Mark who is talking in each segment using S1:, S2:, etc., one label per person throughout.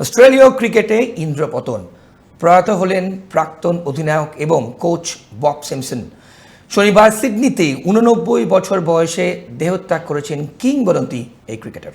S1: অস্ট্রেলীয় ক্রিকেটে ইন্দ্রপতন। প্রয়াত হলেন প্রাক্তন অধিনায়ক এবং কোচ বব সিমসন। শনিবার সিডনিতে উননব্বই বছর বয়সে দেহত্যাগ করেছেন কিংবদন্তি এই ক্রিকেটার।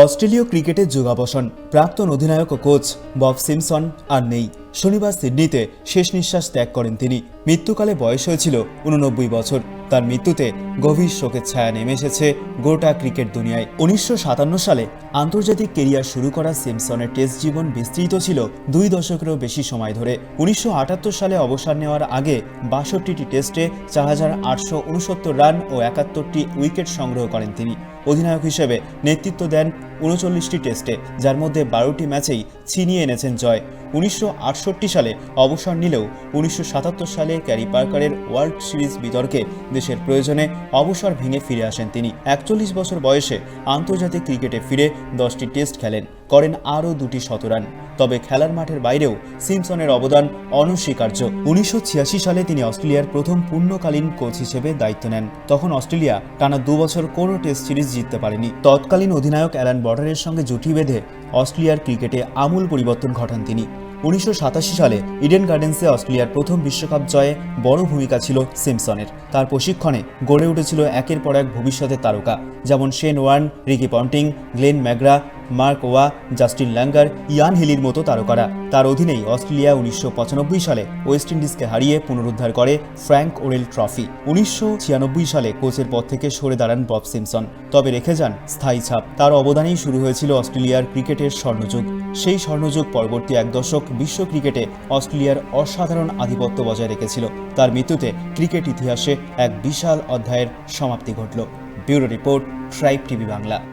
S2: অস্ট্রেলীয় ক্রিকেটের যোগাবসন। প্রাক্তন অধিনায়ক ও কোচ বব সিমসন আর নেই। শনিবার সিডনিতে শেষ নিঃশ্বাস ত্যাগ করেন তিনি। মৃত্যুকালে বয়স হয়েছিল উননব্বই বছর। তার মৃত্যুতে গভীর শোকের ছায়া নেমে এসেছে গোটা ক্রিকেট দুনিয়ায়। উনিশশো সাতান্ন সালে আন্তর্জাতিক কেরিয়ার শুরু করা সিমসনের টেস্ট জীবন বিস্তৃত ছিল দুই দশকেরও বেশি সময় ধরে। উনিশশো আটাত্তর সালে অবসর নেওয়ার আগে বাষট্টিটি টেস্টে চার হাজার আটশো উনসত্তর রান ও একাত্তরটি উইকেট সংগ্রহ করেন তিনি। অধিনায়ক হিসেবে নেতৃত্ব দেন উনচল্লিশটি টেস্টে, যার মধ্যে বারোটি ম্যাচেই ছিনিয়ে এনেছেন জয়। উনিশশো আটষট্টি সালে অবসর নিলেও উনিশশো সাতাত্তর সালে ক্যারি পার্কারের ওয়ার্ল্ড সিরিজ বিতর্কে দেশের প্রয়োজনে অবসর ভেঙে ফিরে আসেন তিনি। একচল্লিশ বছর বয়সে আন্তর্জাতিক ক্রিকেটে ফিরে দশটি টেস্ট খেলেন, করেন আরও দুটি শতরান। তবে খেলার মাঠের বাইরেও সিমসনের অবদান অনস্বীকার্য। উনিশশো ছিয়াশি সালে তিনি অস্ট্রেলিয়ার প্রথম পূর্ণকালীন কোচ হিসেবে দায়িত্ব নেন। তখন অস্ট্রেলিয়া টানা দু বছর কোনো টেস্ট সিরিজ জিততে পারেনি। তৎকালীন অধিনায়ক অ্যালান বর্ডারের সঙ্গে জুটি বেঁধে অস্ট্রেলিয়ার ক্রিকেটে আমূল পরিবর্তন ঘটান তিনি। উনিশশো সাতাশি সালে ইডেন গার্ডেন্সে অস্ট্রেলিয়ার প্রথম বিশ্বকাপ জয়ে বড় ভূমিকা ছিল সিমসনের। তার প্রশিক্ষণে গড়ে উঠেছিল একের পর এক ভবিষ্যতের তারকা, যেমন Shane Warne, Ricky Ponting, Glenn McGrath Mark Waugh, Justin Langer, Ian হিলির মতো তারকারা। তার অধীনেই অস্ট্রেলিয়া উনিশশো পঁচানব্বই সালে ওয়েস্ট ইন্ডিজকে হারিয়ে পুনরুদ্ধার করে ফ্র্যাঙ্ক ওরেল ট্রফি। উনিশশো ছিয়ানব্বই সালে কোচের পদ থেকে সরে দাঁড়ান বব সিমসন তবে রেখে যান স্থায়ী ছাপ। তার অবদানেই শুরু হয়েছিল অস্ট্রেলিয়ার ক্রিকেটের স্বর্ণযুগ। সেই স্বর্ণযুগ পরবর্তী এক দশক বিশ্ব ক্রিকেটে অস্ট্রেলিয়ার অসাধারণ আধিপত্য বজায় রেখেছিল। তার মৃত্যুতে ক্রিকেট ইতিহাসে এক বিশাল অধ্যায়ের সমাপ্তি ঘটল। Bureau report, tribe TV Bangla.